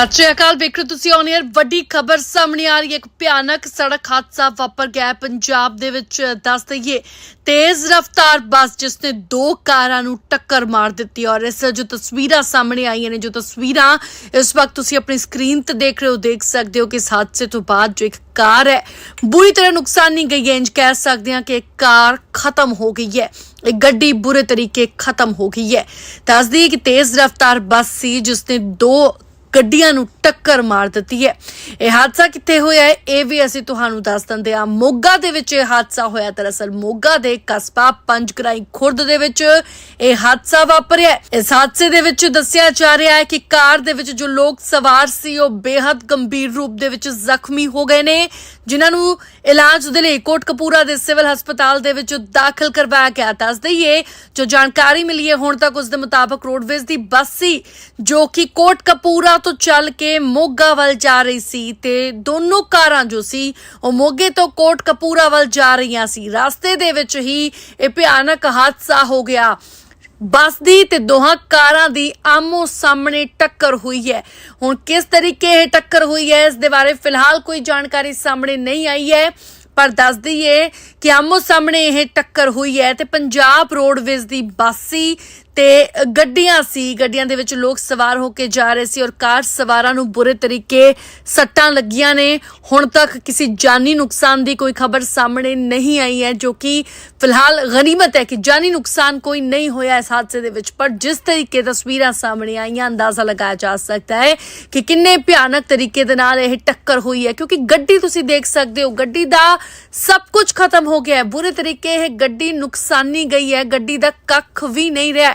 ਸਤਿ ਸ਼੍ਰੀ ਅਕਾਲ। ਵੇਖ ਤੁਸੀਂ ਔਨ 에ਅਰ ਵੱਡੀ ਖਬਰ ਸਾਹਮਣੇ ਆ ਰਹੀ ਹੈ। ਇੱਕ ਭਿਆਨਕ ਸੜਕ ਹਾਦਸਾ ਵਾਪਰ ਗਿਆ ਪੰਜਾਬ ਦੇ ਵਿੱਚ ਦੱਸ ਦਈਏ, ਤੇਜ਼ ਰਫ਼ਤਾਰ ਬੱਸ ਜਿਸ ਨੇ ਦੋ ਕਾਰਾਂ ਨੂੰ ਟੱਕਰ ਮਾਰ ਦਿੱਤੀ ਔਰ ਇਸ ਜੋ ਤਸਵੀਰਾਂ ਸਾਹਮਣੇ ਆਈਆਂ ਨੇ, ਜੋ ਤਸਵੀਰਾਂ ਇਸ ਵਕਤ ਤੁਸੀਂ ਆਪਣੀ ਸਕਰੀਨ ਤੇ ਦੇਖ ਰਹੇ ਹੋ, ਦੇਖ ਸਕਦੇ ਹੋ ਕਿ ਇਸ ਹਾਦਸੇ ਤੋਂ ਬਾਅਦ ਜੋ ਇੱਕ ਕਾਰ ਹੈ, ਬੁਰੀ ਤਰ੍ਹਾਂ ਨੁਕਸਾਨੀ ਗਈ ਹੈ। ਇੰਜ ਕਹਿ ਸਕਦੇ ਹਾਂ ਕਿ ਕਾਰ ਖਤਮ ਹੋ ਗਈ ਹੈ। ਇਹ ਗੱਡੀ ਬੁਰੇ ਤਰੀਕੇ ਖਤਮ ਹੋ ਗਈ ਹੈ। ਦੱਸਦੀ ਹੈ ਕਿ ਤੇਜ਼ ਰਫ਼ਤਾਰ ਬੱਸ ਸੀ ਜਿਸ ਨੇ ਦੋ ਗੱਡੀਆਂ ਨੂੰ ਟੱਕਰ ਮਾਰ ਦਿੱਤੀ ਹੈ। ਇਹ ਹਾਦਸਾ ਕਿੱਥੇ ਹੋਇਆ ਹੈ, ਇਹ ਵੀ ਅਸੀਂ ਤੁਹਾਨੂੰ ਦੱਸ ਦਿੰਦੇ ਹਾਂ। ਮੋਗਾ ਦੇ ਵਿੱਚ ਇਹ ਹਾਦਸਾ ਹੋਇਆ। ਦਰਅਸਲ ਮੋਗਾ ਦੇ ਕਸਬਾ ਪੰਜਕਰਾਈ ਖੁਰਦ ਦੇ ਵਿੱਚ ਇਹ ਹਾਦਸਾ ਵਾਪਰਿਆ ਹੈ। ਇਸ ਹਾਦਸੇ ਦੇ ਵਿੱਚ ਦੱਸਿਆ ਜਾ ਰਿਹਾ ਹੈ ਕਿ ਕਾਰ ਦੇ ਵਿੱਚ ਜੋ ਲੋਕ ਸਵਾਰ ਸੀ, ਉਹ ਬੇहद ਗੰਭੀਰ ਰੂਪ ਦੇ ਵਿੱਚ ਜ਼ਖਮੀ ਹੋ ਗਏ ਨੇ, ਜਿਨ੍ਹਾਂ ਨੂੰ ਇਲਾਜ ਦੇ ਲਈ ਕੋਟਕਪੂਰਾ ਦੇ ਸਿਵਲ ਹਸਪਤਾਲ ਦੇ ਵਿੱਚ ਦਾਖਲ ਕਰਵਾਇਆ ਗਿਆ। ਦੱਸ ਦਈਏ, ਜੋ ਜਾਣਕਾਰੀ ਮਿਲੀ ਹੈ, ਹੁਣ ਤੱਕ ਉਸ ਦੇ ਮੁਤਾਬਕ ਰੋਡਵੇਜ਼ ਦੀ ਬੱਸ ਸੀ, ਜੋ ਕਿ ਕੋਟਕਪੂਰਾ ਤੋਂ ਚੱਲ ਕੇ ਮੋਗਾ ਵੱਲ ਜਾ ਰਹੀ ਸੀ ਤੇ ਦੋਨੋਂ ਕਾਰਾਂ ਜੋ ਸੀ, ਉਹ ਮੋਗੇ ਤੋਂ ਕੋਟਕਪੂਰਾ ਵੱਲ ਜਾ ਰਹੀਆਂ ਸੀ। ਰਸਤੇ ਦੇ ਵਿੱਚ ਹੀ ਇਹ ਭਿਆਨਕ ਹਾਦਸਾ ਹੋ ਗਿਆ। ਬੱਸ ਦੀ ਤੇ ਦੋਹਾਂ ਕਾਰਾਂ ਦੀ ਆਮੋ ਸਾਹਮਣੇ ਟੱਕਰ ਹੋਈ ਹੈ। ਹੁਣ ਕਿਸ ਤਰੀਕੇ ਇਹ ਟੱਕਰ ਹੋਈ ਹੈ, ਇਸ ਦੇ ਬਾਰੇ ਫਿਲਹਾਲ ਕੋਈ ਜਾਣਕਾਰੀ ਸਾਹਮਣੇ ਨਹੀਂ ਆਈ ਹੈ। ਪਰ ਦੱਸ ਦਈਏ ਕਿ ਆਮੋ ਸਾਹਮਣੇ ਇਹ ਟੱਕਰ ਹੋਈ ਹੈ ਤੇ ਪੰਜਾਬ ਰੋਡਵੇਜ਼ ਦੀ ਬੱਸ ਸੀ ਤੇ ਗੱਡੀਆਂ ਸੀ, ਗੱਡੀਆਂ ਦੇ ਵਿੱਚ ਲੋਕ ਸਵਾਰ ਹੋ ਕੇ ਜਾ ਰਹੇ ਸੀ ਔਰ ਕਾਰ ਸਵਾਰਾਂ ਨੂੰ ਬੁਰੇ ਤਰੀਕੇ ਸੱਟਾਂ ਲੱਗੀਆਂ ਨੇ। ਹੁਣ ਤੱਕ ਕਿਸੇ ਜਾਨੀ ਨੁਕਸਾਨ ਦੀ ਕੋਈ ਖਬਰ ਸਾਹਮਣੇ ਨਹੀਂ ਆਈ ਹੈ, ਜੋ ਕਿ ਫਿਲਹਾਲ ਗਨੀਮਤ ਹੈ ਕਿ ਜਾਨੀ ਨੁਕਸਾਨ ਕੋਈ ਨਹੀਂ ਹੋਇਆ ਇਸ ਹਾਦਸੇ ਦੇ ਵਿੱਚ, ਪਰ ਜਿਸ ਤਰੀਕੇ ਤਸਵੀਰਾਂ ਸਾਹਮਣੇ ਆਈਆਂ, ਅੰਦਾਜ਼ਾ ਲਗਾਇਆ ਜਾ ਸਕਦਾ ਹੈ ਕਿ ਕਿੰਨੇ ਭਿਆਨਕ ਤਰੀਕੇ ਦੇ ਨਾਲ ਇਹ ਟੱਕਰ ਹੋਈ ਹੈ, ਕਿਉਂਕਿ ਗੱਡੀ ਤੁਸੀਂ ਦੇਖ ਸਕਦੇ ਹੋ, ਗੱਡੀ ਦਾ ਸਭ ਕੁਝ ਖਤਮ ਹੋ ਗਿਆ ਹੈ। ਬੁਰੇ ਤਰੀਕੇ ਇਹ ਗੱਡੀ ਨੁਕਸਾਨੀ ਗਈ ਹੈ, ਗੱਡੀ ਦਾ ਕੱਖ ਵੀ ਨਹੀਂ ਰਿਹਾ।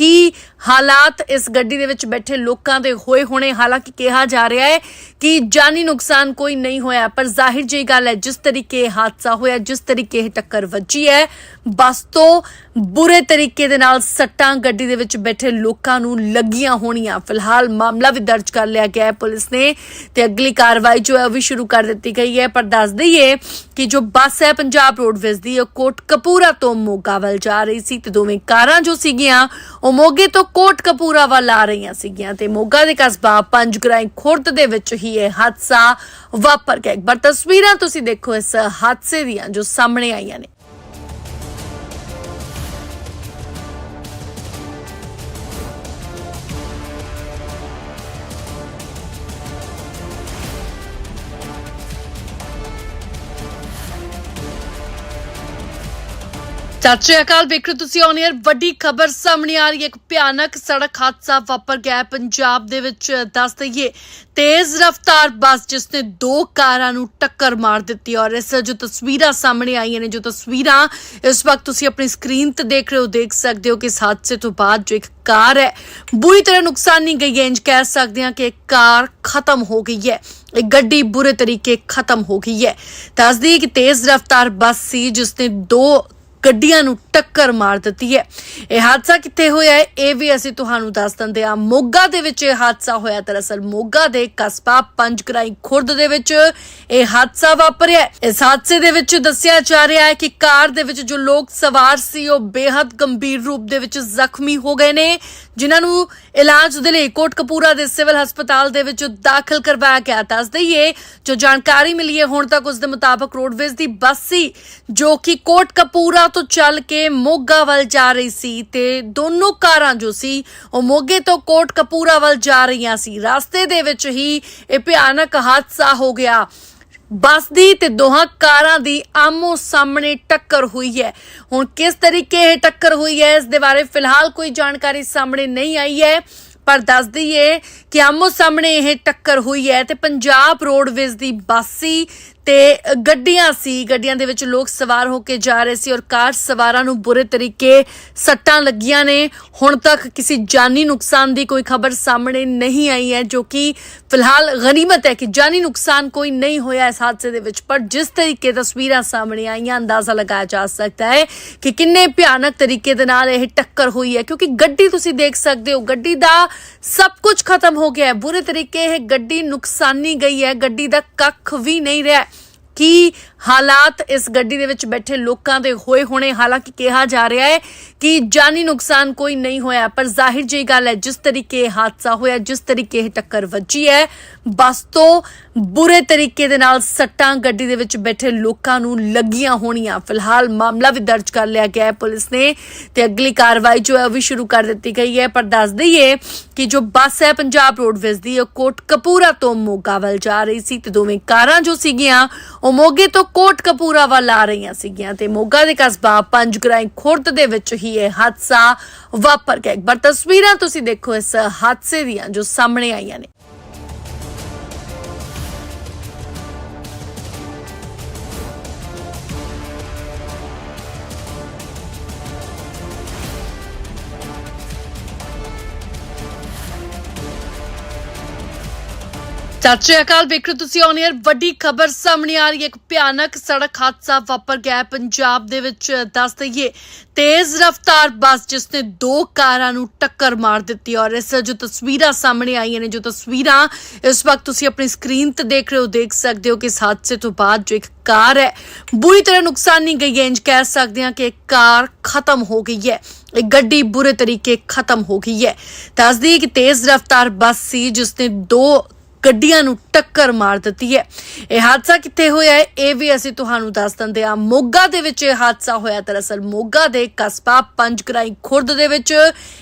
ਕੀ ਹਾਲਾਤ ਇਸ ਗੱਡੀ ਦੇ ਵਿੱਚ ਬੈਠੇ ਲੋਕਾਂ ਦੇ ਹੋਏ ਹੋਣੇ ਹਾਲਾਂਕਿ ਕਿਹਾ ਜਾ ਰਿਹਾ ਹੈ ਕਿ ਜਾਨੀ ਨੁਕਸਾਨ ਕੋਈ ਨਹੀਂ ਹੋਇਆ, ਪਰ ਜ਼ਾਹਿਰ ਜਿਹੀ ਗੱਲ ਹੈ, ਜਿਸ ਤਰੀਕੇ ਹਾਦਸਾ ਹੋਇਆ, ਜਿਸ ਤਰੀਕੇ ਇਹ ਟੱਕਰ ਵੱਜੀ ਹੈ, ਬੱਸ ਤੋਂ ਬੁਰੇ ਤਰੀਕੇ ਦੇ ਨਾਲ ਸੱਟਾਂ ਗੱਡੀ ਦੇ ਵਿੱਚ ਬੈਠੇ ਲੋਕਾਂ ਨੂੰ ਲੱਗੀਆਂ ਹੋਣੀਆਂ। ਫਿਲਹਾਲ ਮਾਮਲਾ ਵੀ ਦਰਜ ਕਰ ਲਿਆ ਗਿਆ ਹੈ ਪੁਲਿਸ ਨੇ ਤੇ ਅਗਲੀ ਕਾਰਵਾਈ ਜੋ ਹੈ ਉਹ ਵੀ ਸ਼ੁਰੂ ਕਰ ਦਿੱਤੀ ਗਈ ਹੈ। ਪਰ ਦੱਸ ਦਈਏ ਕਿ ਜੋ ਬੱਸ ਹੈ ਪੰਜਾਬ ਰੋਡਵੇਜ਼ ਦੀ, ਉਹ ਕੋਟਕਪੂਰਾ ਤੋਂ ਮੋਗਾ ਵੱਲ ਜਾ ਰਹੀ ਸੀ ਤੇ ਦੋਵੇਂ ਕਾਰਾਂ ਜੋ ਸੀਗੀਆਂ, ਉਹ ਮੋਗੇ ਤੋਂ ਕੋਟਕਪੂਰਾ ਵੱਲ ਆ ਰਹੀਆਂ ਸੀਗੀਆਂ ਤੇ ਮੋਗਾ ਦੇ ਕਸਬਾ ਪੰਜਗਰਾਈ ਖੁਰਦ ਦੇ ਵਿੱਚ ਹੀ ਇਹ ਹਾਦਸਾ ਵਾਪਰ ਗਿਆ। ਇੱਕ ਵਾਰ ਤਸਵੀਰਾਂ ਤੁਸੀਂ ਦੇਖੋ ਇਸ ਹਾਦਸੇ ਦੀਆਂ ਜੋ ਸਾਹਮਣੇ ਆਈਆਂ ਨੇ। ਸਤਿ ਸ਼੍ਰੀ ਅਕਾਲ, ਵੇਖ ਰਹੇ ਹੋ ਤੁਸੀਂ ਔਨ 에ਅਰ ਵੱਡੀ ਖਬਰ ਸਾਹਮਣੇ ਆ ਰਹੀ ਹੈ। ਇੱਕ ਭਿਆਨਕ ਸੜਕ ਹਾਦਸਾ ਵਾਪਰ ਗਿਆ ਪੰਜਾਬ ਦੇ ਵਿੱਚ ਦੱਸ ਦਈਏ, ਤੇਜ਼ ਰਫ਼ਤਾਰ ਬੱਸ ਜਿਸ ਨੇ ਦੋ ਕਾਰਾਂ ਨੂੰ ਟੱਕਰ ਮਾਰ ਦਿੱਤੀ ਔਰ ਇਸ ਜੋ ਤਸਵੀਰਾਂ ਸਾਹਮਣੇ ਆਈਆਂ ਨੇ, ਜੋ ਤਸਵੀਰਾਂ ਇਸ ਵਕਤ ਤੁਸੀਂ ਆਪਣੀ ਸਕਰੀਨ ਤੇ ਦੇਖ ਰਹੇ ਹੋ, ਦੇਖ ਸਕਦੇ ਹੋ ਕਿ ਇਸ ਹਾਦਸੇ ਤੋਂ ਬਾਅਦ ਜੋ ਇੱਕ ਕਾਰ ਹੈ, ਬੁਰੀ ਤਰ੍ਹਾਂ ਨੁਕਸਾਨੀ ਗਈ ਹੈ। ਇੰਜ ਕਹਿ ਸਕਦੇ ਹਾਂ ਕਿ ਕਾਰ ਖਤਮ ਹੋ ਗਈ ਹੈ। ਇਹ ਗੱਡੀ ਬੁਰੇ ਤਰੀਕੇ ਖਤਮ ਹੋ ਗਈ ਹੈ। ਦੱਸਦੀ ਕਿ ਤੇਜ਼ ਰਫ਼ਤਾਰ ਬੱਸ ਸੀ ਜਿਸ ਨੇ ਦੋ ਗੱਡੀਆਂ ਨੂੰ ਟੱਕਰ ਮਾਰ ਦਿੱਤੀ ਹੈ। ਇਹ ਹਾਦਸਾ ਕਿੱਥੇ ਹੋਇਆ ਹੈ, ਇਹ ਵੀ ਅਸੀਂ ਤੁਹਾਨੂੰ ਦੱਸ ਦਿੰਦੇ ਹਾਂ। ਮੋਗਾ ਦੇ ਵਿੱਚ ਇਹ ਹਾਦਸਾ ਹੋਇਆ। ਦਰਅਸਲ ਮੋਗਾ ਦੇ ਕਸਬਾ ਪੰਜਕਰਾਈ ਖੁਰਦ ਦੇ ਵਿੱਚ ਇਹ ਹਾਦਸਾ ਵਾਪਰਿਆ ਇਸ ਹਾਦਸੇ ਦੇ ਵਿੱਚ ਦੱਸਿਆ ਜਾ ਰਿਹਾ ਹੈ ਕਿ ਕਾਰ ਦੇ ਵਿੱਚ ਜੋ ਲੋਕ ਸਵਾਰ ਸੀ, ਉਹ ਬੇहद ਗੰਭੀਰ ਰੂਪ ਦੇ ਵਿੱਚ ਜ਼ਖਮੀ ਹੋ ਗਏ ਨੇ, ਜਿਨ੍ਹਾਂ ਨੂੰ ਇਲਾਜ ਦੇ ਲਈ ਕੋਟਕਪੂਰਾ ਦੇ ਸਿਵਲ ਹਸਪਤਾਲ ਦੇ ਵਿੱਚ ਦਾਖਲ ਕਰਵਾਇਆ ਗਿਆ। ਦੱਸ ਦਈਏ, ਜੋ ਜਾਣਕਾਰੀ ਮਿਲੀ ਹੈ, ਹੁਣ ਤੱਕ ਉਸ ਦੇ ਮੁਤਾਬਕ ਰੋਡਵੇਜ਼ ਦੀ ਬੱਸ ਸੀ, ਜੋ ਕਿ ਕੋਟਕਪੂਰਾ ਤੋਂ ਚੱਲ ਕੇ ਮੋਗਾ ਵੱਲ ਜਾ ਰਹੀ ਸੀ ਤੇ ਦੋਨੋਂ ਕਾਰਾਂ ਜੋ ਸੀ, ਉਹ ਮੋਗੇ ਤੋਂ ਕੋਟਕਪੂਰਾ ਵੱਲ ਜਾ ਰਹੀਆਂ ਸੀ। ਰਸਤੇ ਦੇ ਵਿੱਚ ਹੀ ਇਹ ਭਿਆਨਕ ਹਾਦਸਾ ਹੋ ਗਿਆ। ਬੱਸ ਦੀ ਤੇ ਦੋਹਾਂ ਕਾਰਾਂ ਦੀ ਆਮੋ ਸਾਹਮਣੇ ਟੱਕਰ ਹੋਈ ਹੈ। ਹੁਣ ਕਿਸ ਤਰੀਕੇ ਇਹ ਟੱਕਰ ਹੋਈ ਹੈ, ਇਸ ਦੇ ਬਾਰੇ ਫਿਲਹਾਲ ਕੋਈ ਜਾਣਕਾਰੀ ਸਾਹਮਣੇ ਨਹੀਂ ਆਈ ਹੈ। ਪਰ ਦੱਸ ਦਈਏ ਕਿ ਆਮੋ ਸਾਹਮਣੇ ਇਹ ਟੱਕਰ ਹੋਈ ਹੈ ਤੇ ਪੰਜਾਬ ਰੋਡਵੇਜ਼ ਦੀ ਬੱਸ ਸੀ ਤੇ ਗੱਡੀਆਂ ਸੀ। ਗੱਡੀਆਂ ਦੇ ਵਿੱਚ ਲੋਕ ਸਵਾਰ ਹੋ ਕੇ ਜਾ ਰਹੇ ਸੀ ਔਰ ਕਾਰ ਸਵਾਰਾਂ ਨੂੰ ਬੁਰੇ ਤਰੀਕੇ ਸੱਟਾਂ ਲੱਗੀਆਂ ਨੇ। ਹੁਣ ਤੱਕ ਕਿਸੇ ਜਾਨੀ ਨੁਕਸਾਨ ਦੀ ਕੋਈ ਖਬਰ ਸਾਹਮਣੇ ਨਹੀਂ ਆਈ ਹੈ, ਜੋ ਕਿ ਫਿਲਹਾਲ ਗਨੀਮਤ ਹੈ ਕਿ ਜਾਨੀ ਨੁਕਸਾਨ ਕੋਈ ਨਹੀਂ ਹੋਇਆ ਇਸ ਹਾਦਸੇ ਦੇ ਵਿੱਚ, ਪਰ ਜਿਸ ਤਰੀਕੇ ਤਸਵੀਰਾਂ ਸਾਹਮਣੇ ਆਈਆਂ, ਅੰਦਾਜ਼ਾ ਲਗਾਇਆ ਜਾ ਸਕਦਾ ਹੈ ਕਿ ਕਿੰਨੇ ਭਿਆਨਕ ਤਰੀਕੇ ਦੇ ਨਾਲ ਇਹ ਟੱਕਰ ਹੋਈ ਹੈ। ਕਿਉਂਕਿ ਗੱਡੀ ਤੁਸੀਂ ਦੇਖ ਸਕਦੇ ਹੋ, ਗੱਡੀ ਦਾ ਸਭ ਕੁਝ ਖਤਮ ਹੋ ਗਿਆ ਹੈ। ਬੁਰੇ ਤਰੀਕੇ ਇਹ ਗੱਡੀ ਨੁਕਸਾਨੀ ਗਈ ਹੈ, ਗੱਡੀ ਦਾ ਕੱਖ ਵੀ ਨਹੀਂ ਰਿਹਾ। ਕੀ ਹਾਲਾਤ ਇਸ ਗੱਡੀ ਦੇ ਵਿੱਚ ਬੈਠੇ ਲੋਕਾਂ ਦੇ ਹੋਏ ਹੋਣੇ ਹਾਲਾਂਕਿ ਕਿਹਾ ਜਾ ਰਿਹਾ ਹੈ ਕਿ ਜਾਨੀ ਨੁਕਸਾਨ ਕੋਈ ਨਹੀਂ ਹੋਇਆ, ਪਰ ਜ਼ਾਹਿਰ ਜਿਹੀ ਗੱਲ ਹੈ, ਜਿਸ ਤਰੀਕੇ ਹਾਦਸਾ ਹੋਇਆ, ਜਿਸ ਤਰੀਕੇ ਇਹ ਟੱਕਰ ਵੱਜੀ ਹੈ, ਬੱਸ ਤੋਂ ਬੁਰੇ ਤਰੀਕੇ ਦੇ ਨਾਲ ਸੱਟਾਂ ਗੱਡੀ ਦੇ ਵਿੱਚ ਬੈਠੇ ਲੋਕਾਂ ਨੂੰ ਲੱਗੀਆਂ ਹੋਣੀਆਂ। ਫਿਲਹਾਲ ਮਾਮਲਾ ਵੀ ਦਰਜ ਕਰ ਲਿਆ ਗਿਆ ਹੈ ਪੁਲਿਸ ਨੇ ਤੇ ਅਗਲੀ ਕਾਰਵਾਈ ਜੋ ਹੈ ਉਹ ਵੀ ਸ਼ੁਰੂ ਕਰ ਦਿੱਤੀ ਗਈ ਹੈ, ਪਰ ਦੱਸ ਦਈਏ ਕਿ ਜੋ ਬੱਸ ਹੈ ਪੰਜਾਬ ਰੋਡਵੇਜ਼ ਦੀ, ਉਹ ਕੋਟ ਕਪੂਰਾ ਤੋਂ ਮੋਗਾ ਵੱਲ ਜਾ ਰਹੀ ਸੀ ਤੇ ਦੋਵੇਂ ਕਾਰਾਂ ਜੋ ਸੀਗੀਆਂ, ਉਹ ਮੋਗੇ ਤੋਂ ਕੋਟ ਕਪੂਰਾ ਵੱਲ ਆ ਰਹੀਆਂ ਸੀਗੀਆਂ ਤੇ ਮੋਗਾ ਦੇ ਕਸਬਾ ਪੰਜਗਰਾਈ ਖੁਰਦ ਦੇ ਵਿੱਚ ਹੀ ਇਹ ਹਾਦਸਾ ਵਾਪਰ ਗਿਆ। ਇੱਕ ਵਾਰ ਤਸਵੀਰਾਂ ਤੁਸੀਂ ਦੇਖੋ ਇਸ ਹਾਦਸੇ ਦੀਆਂ ਜੋ ਸਾਹਮਣੇ ਆਈਆਂ ਨੇ। ਸਤਿ ਸ਼੍ਰੀ ਅਕਾਲ, ਵੇਖ ਰਹੇ ਹੋ ਤੁਸੀਂ ਔਨ 에ਅਰ ਵੱਡੀ ਖਬਰ ਸਾਹਮਣੇ ਆ ਰਹੀ ਹੈ। ਇੱਕ ਭਿਆਨਕ ਸੜਕ ਹਾਦਸਾ ਵਾਪਰ ਗਿਆ ਪੰਜਾਬ ਦੇ ਵਿੱਚ, ਦੱਸ ਦਈਏ। ਤੇਜ਼ ਰਫ਼ਤਾਰ ਬੱਸ ਜਿਸ ਨੇ ਦੋ ਕਾਰਾਂ ਨੂੰ ਟੱਕਰ ਮਾਰ ਦਿੱਤੀ ਔਰ ਇਸ ਜੋ ਤਸਵੀਰਾਂ ਸਾਹਮਣੇ ਆਈਆਂ ਨੇ, ਜੋ ਤਸਵੀਰਾਂ ਇਸ ਵਕਤ ਤੁਸੀਂ ਆਪਣੀ ਸਕਰੀਨ ਤੇ ਦੇਖ ਰਹੇ ਹੋ, ਦੇਖ ਸਕਦੇ ਹੋ ਕਿ ਇਸ ਹਾਦਸੇ ਤੋਂ ਬਾਅਦ ਜੋ ਇੱਕ ਕਾਰ ਹੈ, ਬੁਰੀ ਤਰ੍ਹਾਂ ਨੁਕਸਾਨੀ ਗਈ ਹੈ। ਇੰਜ ਕਹਿ ਸਕਦੇ ਹਾਂ ਕਿ ਕਾਰ ਖਤਮ ਹੋ ਗਈ ਹੈ। ਇਹ ਗੱਡੀ ਬੁਰੇ ਤਰੀਕੇ ਖਤਮ ਹੋ ਗਈ ਹੈ। ਦੱਸਦੀ ਕਿ ਤੇਜ਼ ਰਫ਼ਤਾਰ ਬੱਸ ਸੀ ਜਿਸ ਨੇ ਦੋ ਗੱਡੀਆਂ ਨੂੰ ਟੱਕਰ ਮਾਰ ਦਿੱਤੀ ਹੈ। ਇਹ ਹਾਦਸਾ ਕਿੱਥੇ ਹੋਇਆ ਹੈ, ਇਹ ਵੀ ਅਸੀਂ ਤੁਹਾਨੂੰ ਦੱਸ ਦਿੰਦੇ ਹਾਂ। ਮੋਗਾ ਦੇ ਵਿੱਚ ਇਹ ਹਾਦਸਾ ਹੋਇਆ। ਦਰਅਸਲ ਮੋਗਾ ਦੇ ਕਸਬਾ ਪੰਜਕਰਾਈ ਖੁਰਦ ਦੇ ਵਿੱਚ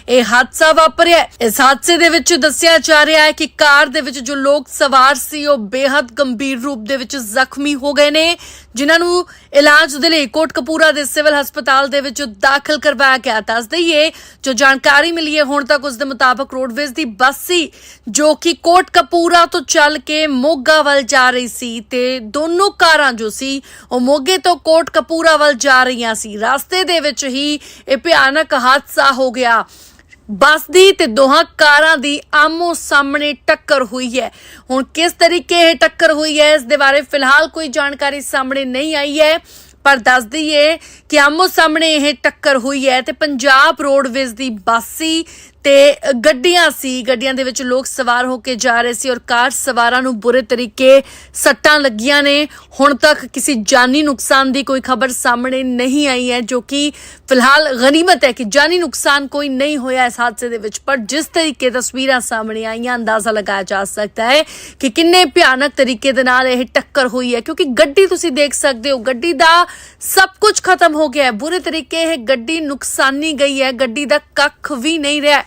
ਇਹ ਹਾਦਸਾ ਵਾਪਰਿਆ ਇਸ ਹਾਦਸੇ ਦੇ ਵਿੱਚ ਦੱਸਿਆ ਜਾ ਰਿਹਾ ਹੈ ਕਿ ਕਾਰ ਦੇ ਵਿੱਚ ਜੋ ਲੋਕ ਸਵਾਰ ਸੀ, ਉਹ ਬੇहद ਗੰਭੀਰ ਰੂਪ ਦੇ ਵਿੱਚ ਜ਼ਖਮੀ ਹੋ ਗਏ ਨੇ, ਜਿਨ੍ਹਾਂ ਨੂੰ ਇਲਾਜ ਦੇ ਲਈ ਕੋਟਕਪੂਰਾ ਦੇ ਸਿਵਲ ਹਸਪਤਾਲ ਦੇ ਵਿੱਚ ਦਾਖਲ ਕਰਵਾਇਆ ਗਿਆ। ਦੱਸ ਦਈਏ, ਜੋ ਜਾਣਕਾਰੀ ਮਿਲੀ ਹੈ, ਹੁਣ ਤੱਕ ਉਸ ਦੇ ਮੁਤਾਬਕ ਰੋਡਵੇਜ਼ ਦੀ ਬੱਸ ਸੀ, ਜੋ ਕਿ ਕੋਟਕਪੂਰਾ ਤੋਂ ਚੱਲ ਕੇ ਮੋਗਾ ਵੱਲ ਜਾ ਰਹੀ ਸੀ ਤੇ ਦੋਨੋਂ ਕਾਰਾਂ ਜੋ ਸੀ, ਉਹ ਮੋਗੇ ਤੋਂ ਕੋਟਕਪੂਰਾ ਵੱਲ ਜਾ ਰਹੀਆਂ ਸੀ। ਰਸਤੇ ਦੇ ਵਿੱਚ ਹੀ ਇਹ ਭਿਆਨਕ ਹਾਦਸਾ ਹੋ ਗਿਆ। ਬੱਸ ਦੀ ਤੇ ਦੋਹਾਂ ਕਾਰਾਂ ਦੀ ਆਮੋ ਸਾਹਮਣੇ ਟੱਕਰ ਹੋਈ ਹੈ। ਹੁਣ ਕਿਸ ਤਰੀਕੇ ਇਹ ਟੱਕਰ ਹੋਈ ਹੈ, ਇਸ ਦੇ ਬਾਰੇ ਫਿਲਹਾਲ ਕੋਈ ਜਾਣਕਾਰੀ ਸਾਹਮਣੇ ਨਹੀਂ ਆਈ ਹੈ, ਪਰ ਦੱਸ ਦਈਏ ਕਿ ਆਮੋ ਸਾਹਮਣੇ ਇਹ ਟੱਕਰ ਹੋਈ ਹੈ ਤੇ ਪੰਜਾਬ ਰੋਡਵੇਜ਼ ਦੀ ਬੱਸ ਸੀ ਤੇ ਗੱਡੀਆਂ ਸੀ, ਗੱਡੀਆਂ ਦੇ ਵਿੱਚ ਲੋਕ ਸਵਾਰ ਹੋ ਕੇ ਜਾ ਰਹੇ ਸੀ ਔਰ ਕਾਰ ਸਵਾਰਾਂ ਨੂੰ ਬੁਰੇ ਤਰੀਕੇ ਸੱਟਾਂ ਲੱਗੀਆਂ ਨੇ। ਹੁਣ ਤੱਕ ਕਿਸੇ ਜਾਨੀ ਨੁਕਸਾਨ ਦੀ ਕੋਈ ਖਬਰ ਸਾਹਮਣੇ ਨਹੀਂ ਆਈ ਹੈ, ਜੋ ਕਿ ਫਿਲਹਾਲ ਗਨੀਮਤ ਹੈ ਕਿ ਜਾਨੀ ਨੁਕਸਾਨ ਕੋਈ ਨਹੀਂ ਹੋਇਆ ਇਸ ਹਾਦਸੇ ਦੇ ਵਿੱਚ, ਪਰ ਜਿਸ ਤਰੀਕੇ ਤਸਵੀਰਾਂ ਸਾਹਮਣੇ ਆਈਆਂ, ਅੰਦਾਜ਼ਾ ਲਗਾਇਆ ਜਾ ਸਕਦਾ ਹੈ ਕਿ ਕਿੰਨੇ ਭਿਆਨਕ ਤਰੀਕੇ ਦੇ ਨਾਲ ਇਹ ਟੱਕਰ ਹੋਈ ਹੈ, ਕਿਉਂਕਿ ਗੱਡੀ ਤੁਸੀਂ ਦੇਖ ਸਕਦੇ ਹੋ, ਗੱਡੀ ਦਾ ਸਭ ਕੁਝ ਖਤਮ ਹੋ ਗਿਆ ਹੈ। ਬੁਰੇ ਤਰੀਕੇ ਇਹ ਗੱਡੀ ਨੁਕਸਾਨੀ ਗਈ ਹੈ, ਗੱਡੀ ਦਾ ਕੱਖ ਵੀ ਨਹੀਂ ਰਿਹਾ।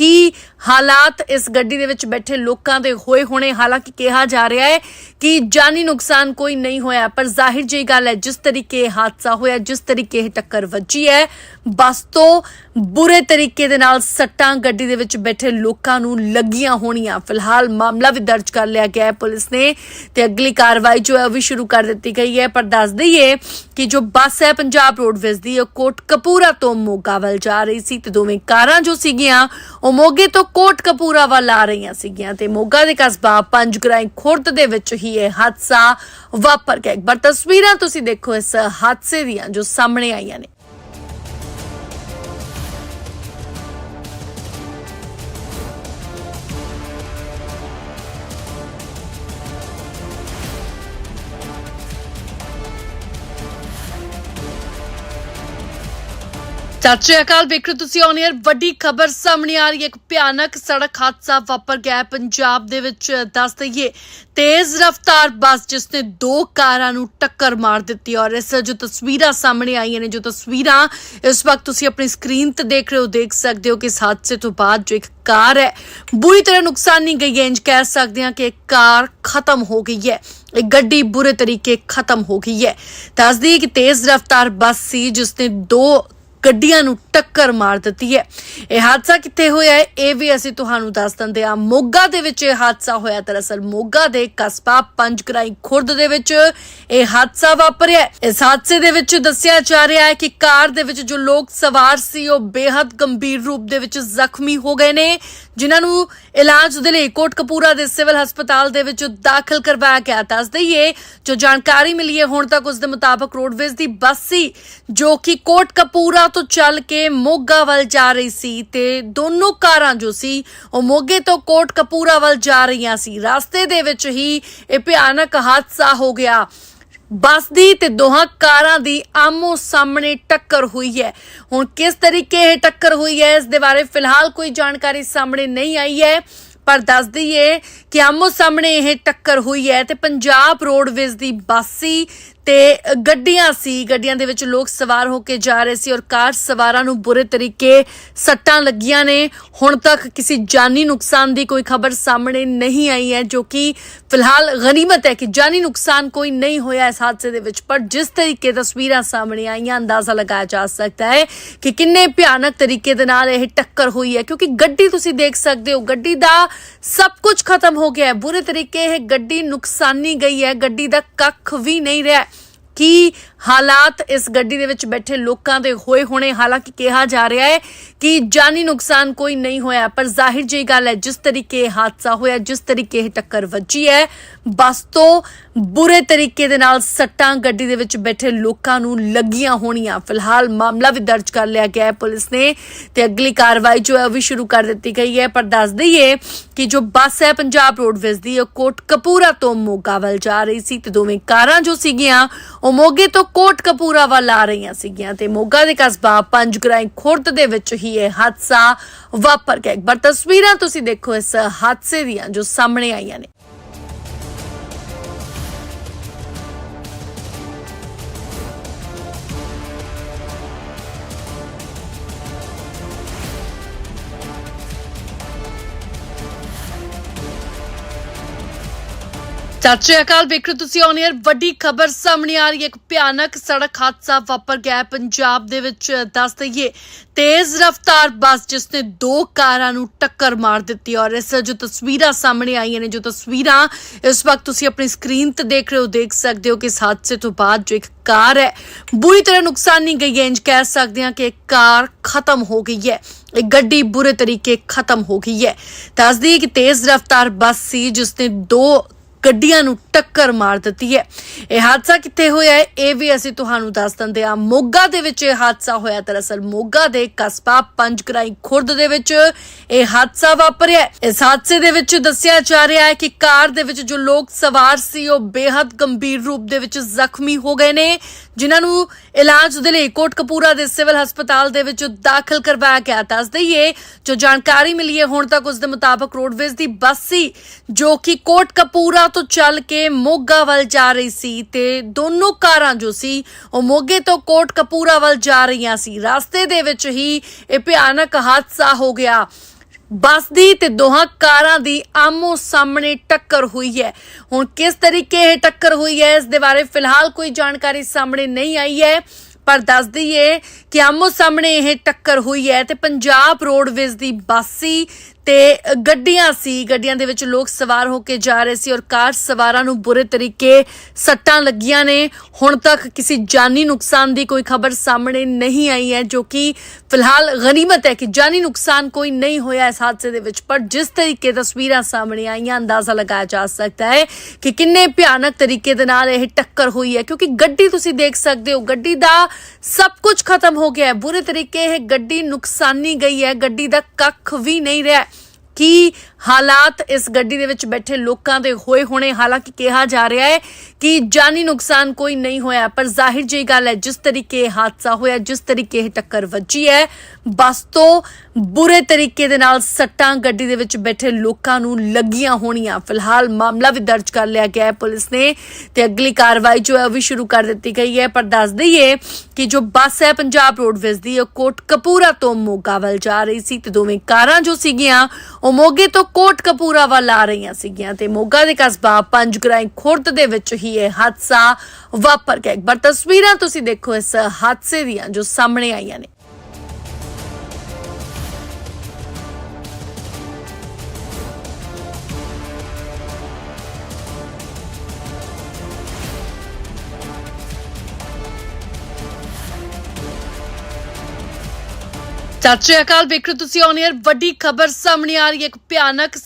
ਕੀ ਹਾਲਾਤ ਇਸ ਗੱਡੀ ਦੇ ਵਿੱਚ ਬੈਠੇ ਲੋਕਾਂ ਦੇ ਹੋਏ ਹੋਣੇ ਹਾਲਾਂਕਿ ਕਿਹਾ ਜਾ ਰਿਹਾ ਹੈ ਕਿ ਜਾਨੀ ਨੁਕਸਾਨ ਕੋਈ ਨਹੀਂ ਹੋਇਆ, ਪਰ ਜ਼ਾਹਿਰ ਜਿਹੀ ਗੱਲ ਹੈ, ਜਿਸ ਤਰੀਕੇ ਹਾਦਸਾ ਹੋਇਆ, ਜਿਸ ਤਰੀਕੇ ਇਹ ਟੱਕਰ ਵੱਜੀ ਹੈ, ਬੱਸ ਤੋਂ ਬੁਰੇ ਤਰੀਕੇ ਦੇ ਨਾਲ ਸੱਟਾਂ ਗੱਡੀ ਦੇ ਵਿੱਚ ਬੈਠੇ ਲੋਕਾਂ ਨੂੰ ਲੱਗੀਆਂ ਹੋਣੀਆਂ। ਫਿਲਹਾਲ ਮਾਮਲਾ ਵੀ ਦਰਜ ਕਰ ਲਿਆ ਗਿਆ ਹੈ ਪੁਲਿਸ ਨੇ ਤੇ ਅਗਲੀ ਕਾਰਵਾਈ ਜੋ ਹੈ ਉਹ ਵੀ ਸ਼ੁਰੂ ਕਰ ਦਿੱਤੀ ਗਈ ਹੈ, ਪਰ ਦੱਸ ਦਈਏ ਕਿ ਜੋ ਬੱਸ ਹੈ ਪੰਜਾਬ ਰੋਡਵੇਜ਼ ਦੀ, ਉਹ ਕੋਟ ਕਪੂਰਾ ਤੋਂ ਮੋਗਾ ਵੱਲ ਜਾ ਰਹੀ ਸੀ ਤੇ ਦੋਵੇਂ ਕਾਰਾਂ ਜੋ ਸੀਗੀਆਂ, ਉਹ ਮੋਗੇ ਤੋਂ ਕੋਟ ਕਪੂਰਾ ਵੱਲ ਆ ਰਹੀਆਂ ਸੀਗੀਆਂ ਤੇ ਮੋਗਾ ਦੇ ਕਸਬਾ ਪੰਜਗਰਾਈ ਖੁਰਦ ਦੇ ਵਿੱਚ ਹੀ ਇਹ ਹਾਦਸਾ ਵਾਪਰ ਗਿਆ। ਇੱਕ ਵਾਰ ਤਸਵੀਰਾਂ ਤੁਸੀਂ ਦੇਖੋ ਇਸ ਹਾਦਸੇ ਦੀਆਂ ਜੋ ਸਾਹਮਣੇ ਆਈਆਂ ਨੇ। ਸਤਿ ਸ਼੍ਰੀ ਅਕਾਲ। ਵੇਖ ਰਹੇ ਹੋ ਤੁਸੀਂ ਔਨ 에ਅਰ ਵੱਡੀ ਖਬਰ ਸਾਹਮਣੇ ਆ ਰਹੀ ਹੈ। ਇੱਕ ਭਿਆਨਕ ਸੜਕ ਹਾਦਸਾ ਵਾਪਰ ਗਿਆ ਪੰਜਾਬ ਦੇ ਵਿੱਚ, ਦੱਸ ਦਈਏ। ਤੇਜ਼ ਰਫ਼ਤਾਰ ਬੱਸ ਜਿਸ ਨੇ ਦੋ ਕਾਰਾਂ ਨੂੰ ਟੱਕਰ ਮਾਰ ਦਿੱਤੀ ਔਰ ਇਸ ਜੋ ਤਸਵੀਰਾਂ ਸਾਹਮਣੇ ਆਈਆਂ ਨੇ, ਜੋ ਤਸਵੀਰਾਂ ਇਸ ਵਕਤ ਤੁਸੀਂ ਆਪਣੀ ਸਕਰੀਨ ਤੇ ਦੇਖ ਰਹੇ ਹੋ, ਦੇਖ ਸਕਦੇ ਹੋ ਕਿ ਇਸ ਹਾਦਸੇ ਤੋਂ ਬਾਅਦ ਜੋ ਇੱਕ ਕਾਰ ਹੈ, ਬੁਰੀ ਤਰ੍ਹਾਂ ਨੁਕਸਾਨੀ ਗਈ ਹੈ। ਇੰਜ ਕਹਿ ਸਕਦੇ ਹਾਂ ਕਿ ਕਾਰ ਖਤਮ ਹੋ ਗਈ ਹੈ। ਇਹ ਗੱਡੀ ਬੁਰੇ ਤਰੀਕੇ ਖਤਮ ਹੋ ਗਈ ਹੈ। ਦੱਸਦੀ ਹੈ ਕਿ ਤੇਜ਼ ਰਫ਼ਤਾਰ ਬੱਸ ਸੀ ਜਿਸ ਨੇ ਦੋ ਗੱਡੀਆਂ ਨੂੰ ਟੱਕਰ ਮਾਰ ਦਿੱਤੀ ਹੈ। ਇਹ ਹਾਦਸਾ ਕਿੱਥੇ ਹੋਇਆ ਹੈ, ਇਹ ਵੀ ਅਸੀਂ ਤੁਹਾਨੂੰ ਦੱਸ ਦਿੰਦੇ ਹਾਂ। ਮੋਗਾ ਦੇ ਵਿੱਚ ਇਹ ਹਾਦਸਾ ਹੋਇਆ। ਦਰਅਸਲ ਮੋਗਾ ਦੇ ਕਸਬਾ ਪੰਜਕਰਾਈ ਖੁਰਦ ਦੇ ਵਿੱਚ ਇਹ ਹਾਦਸਾ ਵਾਪਰਿਆ ਇਸ ਹਾਦਸੇ ਦੇ ਵਿੱਚ ਦੱਸਿਆ ਜਾ ਰਿਹਾ ਹੈ ਕਿ ਕਾਰ ਦੇ ਵਿੱਚ ਜੋ ਲੋਕ ਸਵਾਰ ਸੀ, ਉਹ ਬੇहद ਗੰਭੀਰ ਰੂਪ ਦੇ ਵਿੱਚ ਜ਼ਖਮੀ ਹੋ ਗਏ ਨੇ, ਜਿਨ੍ਹਾਂ ਨੂੰ ਇਲਾਜ ਦੇ ਲਈ ਕੋਟਕਪੂਰਾ ਦੇ ਸਿਵਲ ਹਸਪਤਾਲ ਦੇ ਵਿੱਚ ਦਾਖਲ ਕਰਵਾਇਆ ਗਿਆ ਦੱਸ ਦਈਏ, ਜੋ ਜਾਣਕਾਰੀ ਮਿਲੀ ਹੈ, ਹੁਣ ਤੱਕ ਉਸ ਦੇ ਮੁਤਾਬਕ ਰੋਡਵੇਜ਼ ਦੀ ਬੱਸ ਸੀ, ਜੋ ਕਿ ਕੋਟਕਪੂਰਾ ਤੋਂ ਚੱਲ ਕੇ ਮੋਗਾ ਵੱਲ ਜਾ ਰਹੀ ਸੀ ਤੇ ਦੋਨੋਂ ਕਾਰਾਂ ਜੋ ਸੀ, ਉਹ ਮੋਗੇ ਤੋਂ ਕੋਟਕਪੂਰਾ ਵੱਲ ਜਾ ਰਹੀਆਂ ਸੀ। ਰਸਤੇ ਦੇ ਵਿੱਚ ਹੀ ਇਹ ਭਿਆਨਕ ਹਾਦਸਾ ਹੋ ਗਿਆ। ਬੱਸ ਦੀ ਤੇ ਦੋਹਾਂ ਕਾਰਾਂ ਦੀ ਆਮੋ ਸਾਹਮਣੇ ਟੱਕਰ ਹੋਈ ਹੈ। ਹੁਣ ਕਿਸ ਤਰੀਕੇ ਇਹ ਟੱਕਰ ਹੋਈ ਹੈ, ਇਸ ਦੇ ਬਾਰੇ ਫਿਲਹਾਲ ਕੋਈ ਜਾਣਕਾਰੀ ਸਾਹਮਣੇ ਨਹੀਂ ਆਈ ਹੈ। ਪਰ ਦੱਸ ਦਈਏ ਕਿ ਆਮੋ ਸਾਹਮਣੇ ਇਹ ਟੱਕਰ ਹੋਈ ਹੈ ਤੇ ਪੰਜਾਬ ਰੋਡਵੇਜ਼ ਦੀ ਬੱਸ ਸੀ ਤੇ ਗੱਡੀਆਂ ਸੀ, ਗੱਡੀਆਂ ਦੇ ਵਿੱਚ ਲੋਕ ਸਵਾਰ ਹੋ ਕੇ ਜਾ ਰਹੇ ਸੀ ਔਰ ਕਾਰ ਸਵਾਰਾਂ ਨੂੰ ਬੁਰੇ ਤਰੀਕੇ ਸੱਟਾਂ ਲੱਗੀਆਂ ਨੇ। ਹੁਣ ਤੱਕ ਕਿਸੇ ਜਾਨੀ ਨੁਕਸਾਨ ਦੀ ਕੋਈ ਖਬਰ ਸਾਹਮਣੇ ਨਹੀਂ ਆਈ ਹੈ, ਜੋ ਕਿ ਫਿਲਹਾਲ ਗਨੀਮਤ ਹੈ ਕਿ ਜਾਨੀ ਨੁਕਸਾਨ ਕੋਈ ਨਹੀਂ ਹੋਇਆ ਇਸ ਹਾਦਸੇ ਦੇ ਵਿੱਚ, ਪਰ ਜਿਸ ਤਰੀਕੇ ਤਸਵੀਰਾਂ ਸਾਹਮਣੇ ਆਈਆਂ, ਅੰਦਾਜ਼ਾ ਲਗਾਇਆ ਜਾ ਸਕਦਾ ਹੈ ਕਿ ਕਿੰਨੇ ਭਿਆਨਕ ਤਰੀਕੇ ਦੇ ਨਾਲ ਇਹ ਟੱਕਰ ਹੋਈ ਹੈ, ਕਿਉਂਕਿ ਗੱਡੀ ਤੁਸੀਂ ਦੇਖ ਸਕਦੇ ਹੋ, ਗੱਡੀ ਦਾ ਸਭ ਕੁਝ ਖਤਮ ਹੋ ਗਿਆ ਹੈ। ਬੁਰੇ ਤਰੀਕੇ ਇਹ ਗੱਡੀ ਨੁਕਸਾਨੀ ਗਈ ਹੈ, ਗੱਡੀ ਦਾ ਕੱਖ ਵੀ ਨਹੀਂ ਰਿਹਾ। ਕੀ ਹਾਲਾਤ ਇਸ ਗੱਡੀ ਦੇ ਵਿੱਚ ਬੈਠੇ ਲੋਕਾਂ ਦੇ ਹੋਏ ਹੋਣੇ ਹਾਲਾਂਕਿ ਕਿਹਾ ਜਾ ਰਿਹਾ ਹੈ ਕਿ ਜਾਨੀ ਨੁਕਸਾਨ ਕੋਈ ਨਹੀਂ ਹੋਇਆ, ਪਰ ਜ਼ਾਹਿਰ ਜਿਹੀ ਗੱਲ ਹੈ, ਜਿਸ ਤਰੀਕੇ ਹਾਦਸਾ ਹੋਇਆ, ਜਿਸ ਤਰੀਕੇ ਇਹ ਟੱਕਰ ਵੱਜੀ ਹੈ, ਬੱਸ ਤੋਂ ਬੁਰੇ ਤਰੀਕੇ ਦੇ ਨਾਲ ਸੱਟਾਂ ਗੱਡੀ ਦੇ ਵਿੱਚ ਬੈਠੇ ਲੋਕਾਂ ਨੂੰ ਲੱਗੀਆਂ ਹੋਣੀਆਂ। ਫਿਲਹਾਲ ਮਾਮਲਾ ਵੀ ਦਰਜ ਕਰ ਲਿਆ ਗਿਆ ਹੈ ਪੁਲਿਸ ਨੇ ਤੇ ਅਗਲੀ ਕਾਰਵਾਈ ਜੋ ਹੈ ਉਹ ਵੀ ਸ਼ੁਰੂ ਕਰ ਦਿੱਤੀ ਗਈ ਹੈ। ਪਰ ਦੱਸ ਦਈਏ ਕਿ ਜੋ ਬੱਸ ਹੈ ਪੰਜਾਬ ਰੋਡਵੇਜ਼ ਦੀ, ਉਹ ਕੋਟ ਕਪੂਰਾ ਤੋਂ ਮੋਗਾ ਵੱਲ ਜਾ ਰਹੀ ਸੀ ਤੇ ਦੋਵੇਂ ਕਾਰਾਂ ਜੋ ਸੀਗੀਆਂ, ਉਹ ਮੋਗੇ ਤੋਂ ਕੋਟ ਕਪੂਰਾ ਵੱਲ ਆ ਰਹੀਆਂ ਸੀਗੀਆਂ ਤੇ ਮੋਗਾ ਦੇ ਕਸਬਾ ਪੰਜਗਰਾਈ ਖੁਰਦ ਦੇ ਵਿੱਚ ਹੀ ਇਹ ਹਾਦਸਾ ਵਾਪਰ ਗਿਆ। ਇੱਕ ਵਾਰ ਤਸਵੀਰਾਂ ਤੁਸੀਂ ਦੇਖੋ ਇਸ ਹਾਦਸੇ ਦੀਆਂ ਜੋ ਸਾਹਮਣੇ ਆਈਆਂ ਨੇ। ਸਤਿ ਸ਼੍ਰੀ ਅਕਾਲ, ਵੇਖ ਰਹੇ ਹੋ ਤੁਸੀਂ ਔਨ 에ਅਰ ਵੱਡੀ ਖਬਰ ਸਾਹਮਣੇ ਆ ਰਹੀ ਹੈ। ਇੱਕ ਭਿਆਨਕ ਸੜਕ ਹਾਦਸਾ ਵਾਪਰ ਗਿਆ ਪੰਜਾਬ ਦੇ ਵਿੱਚ, ਦੱਸ ਦਈਏ। ਤੇਜ਼ ਰਫ਼ਤਾਰ ਬੱਸ ਜਿਸ ਨੇ ਦੋ ਕਾਰਾਂ ਨੂੰ ਟੱਕਰ ਮਾਰ ਦਿੱਤੀ ਔਰ ਇਸ ਜੋ ਤਸਵੀਰਾਂ ਸਾਹਮਣੇ ਆਈਆਂ ਨੇ, ਜੋ ਤਸਵੀਰਾਂ ਇਸ ਵਕਤ ਤੁਸੀਂ ਆਪਣੀ ਸਕਰੀਨ ਤੇ ਦੇਖ ਰਹੇ ਹੋ, ਦੇਖ ਸਕਦੇ ਹੋ ਕਿ ਇਸ ਹਾਦਸੇ ਤੋਂ ਬਾਅਦ ਜੋ ਇੱਕ ਕਾਰ ਹੈ, ਬੁਰੀ ਤਰ੍ਹਾਂ ਨੁਕਸਾਨੀ ਗਈ ਹੈ। ਇੰਜ ਕਹਿ ਸਕਦੇ ਹਾਂ ਕਿ ਕਾਰ ਖਤਮ ਹੋ ਗਈ ਹੈ। ਇਹ ਗੱਡੀ ਬੁਰੇ ਤਰੀਕੇ ਖਤਮ ਹੋ ਗਈ ਹੈ। ਦੱਸਦੀ ਕਿ ਤੇਜ਼ ਰਫ਼ਤਾਰ ਬੱਸ ਸੀ ਜਿਸ ਨੇ ਦੋ ਗੱਡੀਆਂ ਨੂੰ ਟੱਕਰ ਮਾਰ ਦਿੱਤੀ ਹੈ। ਇਹ ਹਾਦਸਾ ਕਿੱਥੇ ਹੋਇਆ ਹੈ, ਇਹ ਵੀ ਅਸੀਂ ਤੁਹਾਨੂੰ ਦੱਸ ਦਿੰਦੇ ਹਾਂ। ਮੋਗਾ ਦੇ ਵਿੱਚ ਇਹ ਹਾਦਸਾ ਹੋਇਆ। ਦਰਅਸਲ ਮੋਗਾ ਦੇ ਕਸਬਾ ਪੰਜਕਰਾਈ ਖੁਰਦ ਦੇ ਵਿੱਚ ਇਹ ਹਾਦਸਾ ਵਾਪਰਿਆ ਇਸ ਹਾਦਸੇ ਦੇ ਵਿੱਚ ਦੱਸਿਆ ਜਾ ਰਿਹਾ ਹੈ ਕਿ ਕਾਰ ਦੇ ਵਿੱਚ ਜੋ ਲੋਕ ਸਵਾਰ ਸੀ, ਉਹ ਬੇहद ਗੰਭੀਰ ਰੂਪ ਦੇ ਵਿੱਚ ਜ਼ਖਮੀ ਹੋ ਗਏ ਨੇ, ਜਿਨ੍ਹਾਂ ਨੂੰ ਇਲਾਜ ਦੇ ਲਈ ਕੋਟਕਪੂਰਾ ਦੇ ਸਿਵਲ ਹਸਪਤਾਲ ਦੇ ਵਿੱਚ ਦਾਖਲ ਕਰਵਾਇਆ ਗਿਆ। ਦੱਸ ਦਈਏ, ਜੋ ਜਾਣਕਾਰੀ ਮਿਲੀ ਹੈ, ਹੁਣ ਤੱਕ ਉਸ ਦੇ ਮੁਤਾਬਕ ਰੋਡਵੇਜ਼ ਦੀ ਬੱਸ ਸੀ, ਜੋ ਕਿ ਕੋਟਕਪੂਰਾ ਤੋਂ ਚੱਲ ਕੇ ਮੋਗਾ ਵੱਲ ਜਾ ਰਹੀ ਸੀ ਤੇ ਦੋਨੋਂ ਕਾਰਾਂ ਜੋ ਸੀ, ਉਹ ਮੋਗੇ ਤੋਂ ਕੋਟਕਪੂਰਾ ਵੱਲ ਜਾ ਰਹੀਆਂ ਸੀ। ਰਸਤੇ ਦੇ ਵਿੱਚ ਹੀ ਇਹ ਭਿਆਨਕ ਹਾਦਸਾ ਹੋ ਗਿਆ। ਬੱਸ ਦੀ ਤੇ ਦੋਹਾਂ ਕਾਰਾਂ ਦੀ ਆਮੋ ਸਾਹਮਣੇ ਟੱਕਰ ਹੋਈ ਹੈ। ਹੁਣ ਕਿਸ ਤਰੀਕੇ ਇਹ ਟੱਕਰ ਹੋਈ ਹੈ, ਇਸ ਦੇ ਬਾਰੇ ਫਿਲਹਾਲ ਕੋਈ ਜਾਣਕਾਰੀ ਸਾਹਮਣੇ ਨਹੀਂ ਆਈ ਹੈ। ਪਰ ਦੱਸ ਦਈਏ ਕਿ ਆਮੋ ਸਾਹਮਣੇ ਇਹ ਟੱਕਰ ਹੋਈ ਹੈ ਤੇ ਪੰਜਾਬ ਰੋਡਵੇਜ਼ ਦੀ ਬੱਸ ਸੀ ਤੇ ਗੱਡੀਆਂ ਸੀ। ਗੱਡੀਆਂ ਦੇ ਵਿੱਚ ਲੋਕ ਸਵਾਰ ਹੋ ਕੇ ਜਾ ਰਹੇ ਸੀ ਔਰ ਕਾਰ ਸਵਾਰਾਂ ਨੂੰ ਬੁਰੇ ਤਰੀਕੇ ਸੱਟਾਂ ਲੱਗੀਆਂ ਨੇ। ਹੁਣ ਤੱਕ ਕਿਸੇ ਜਾਨੀ ਨੁਕਸਾਨ ਦੀ ਕੋਈ ਖਬਰ ਸਾਹਮਣੇ ਨਹੀਂ ਆਈ ਹੈ, ਜੋ ਕਿ ਫਿਲਹਾਲ ਗਨੀਮਤ ਹੈ ਕਿ ਜਾਨੀ ਨੁਕਸਾਨ ਕੋਈ ਨਹੀਂ ਹੋਇਆ ਇਸ ਹਾਦਸੇ ਦੇ ਵਿੱਚ, ਪਰ ਜਿਸ ਤਰੀਕੇ ਤਸਵੀਰਾਂ ਸਾਹਮਣੇ ਆਈਆਂ, ਅੰਦਾਜ਼ਾ ਲਗਾਇਆ ਜਾ ਸਕਦਾ ਹੈ ਕਿ ਕਿੰਨੇ ਭਿਆਨਕ ਤਰੀਕੇ ਦੇ ਨਾਲ ਇਹ ਟੱਕਰ ਹੋਈ ਹੈ, ਕਿਉਂਕਿ ਗੱਡੀ ਤੁਸੀਂ ਦੇਖ ਸਕਦੇ ਹੋ, ਗੱਡੀ ਦਾ ਸਭ ਕੁਝ ਖਤਮ ਹੋ ਗਿਆ ਹੈ। ਬੁਰੇ ਤਰੀਕੇ ਇਹ ਗੱਡੀ ਨੁਕਸਾਨੀ ਗਈ ਹੈ, ਗੱਡੀ ਦਾ ਕੱਖ ਵੀ ਨਹੀਂ ਰਿਹਾ। ਕੀ ਹਾਲਾਤ ਇਸ ਗੱਡੀ ਦੇ ਵਿੱਚ ਬੈਠੇ ਲੋਕਾਂ ਦੇ ਹੋਏ ਹੋਣੇ ਹਾਲਾਂਕਿ ਕਿਹਾ ਜਾ ਰਿਹਾ ਹੈ ਕਿ ਜਾਨੀ ਨੁਕਸਾਨ ਕੋਈ ਨਹੀਂ ਹੋਇਆ, ਪਰ ਜ਼ਾਹਿਰ ਜਿਹੀ ਗੱਲ ਹੈ, ਜਿਸ ਤਰੀਕੇ ਹਾਦਸਾ ਹੋਇਆ, ਜਿਸ ਤਰੀਕੇ ਇਹ ਟੱਕਰ ਵੱਜੀ ਹੈ, ਬੱਸ ਤੋਂ ਬੁਰੇ ਤਰੀਕੇ ਦੇ ਨਾਲ ਸੱਟਾਂ ਗੱਡੀ ਦੇ ਵਿੱਚ ਬੈਠੇ ਲੋਕਾਂ ਨੂੰ ਲੱਗੀਆਂ ਹੋਣੀਆਂ। ਫਿਲਹਾਲ ਮਾਮਲਾ ਵੀ ਦਰਜ ਕਰ ਲਿਆ ਗਿਆ ਹੈ ਪੁਲਿਸ ਨੇ ਤੇ ਅਗਲੀ ਕਾਰਵਾਈ ਜੋ ਹੈ ਉਹ ਵੀ ਸ਼ੁਰੂ ਕਰ ਦਿੱਤੀ ਗਈ ਹੈ। ਪਰ ਦੱਸ ਦਈਏ ਕਿ ਜੋ ਬੱਸ ਹੈ ਪੰਜਾਬ ਰੋਡਵੇਜ਼ ਦੀ, ਉਹ ਕੋਟ ਕਪੂਰਾ ਤੋਂ ਮੋਗਾ ਵੱਲ ਜਾ ਰਹੀ ਸੀ ਤੇ ਦੋਵੇਂ ਕਾਰਾਂ ਜੋ ਸੀਗੀਆਂ, ਉਹ ਮੋਗੇ ਤੋਂ ਕੋਟ ਕਪੂਰਾ ਵੱਲ ਆ ਰਹੀਆਂ ਸੀਗੀਆਂ ਤੇ ਮੋਗਾ ਦੇ ਕਸਬਾ ਪੰਜਗਰਾਈ ਖੁਰਦ ਦੇ ਵਿੱਚ ਹੀ ਇਹ ਹਾਦਸਾ ਵਾਪਰ ਗਿਆ। ਇੱਕ ਵਾਰ ਤਸਵੀਰਾਂ ਤੁਸੀਂ ਦੇਖੋ ਇਸ ਹਾਦਸੇ ਦੀਆਂ ਜੋ ਸਾਹਮਣੇ ਆਈਆਂ ਨੇ। ਸਤਿ ਸ਼੍ਰੀ ਅਕਾਲ, ਵੇਖ ਰਹੇ ਹੋ ਤੁਸੀਂ ਔਨ 에ਅਰ ਵੱਡੀ ਖਬਰ ਸਾਹਮਣੇ ਆ ਰਹੀ ਹੈ, ਇੱਕ ਭਿਆਨਕ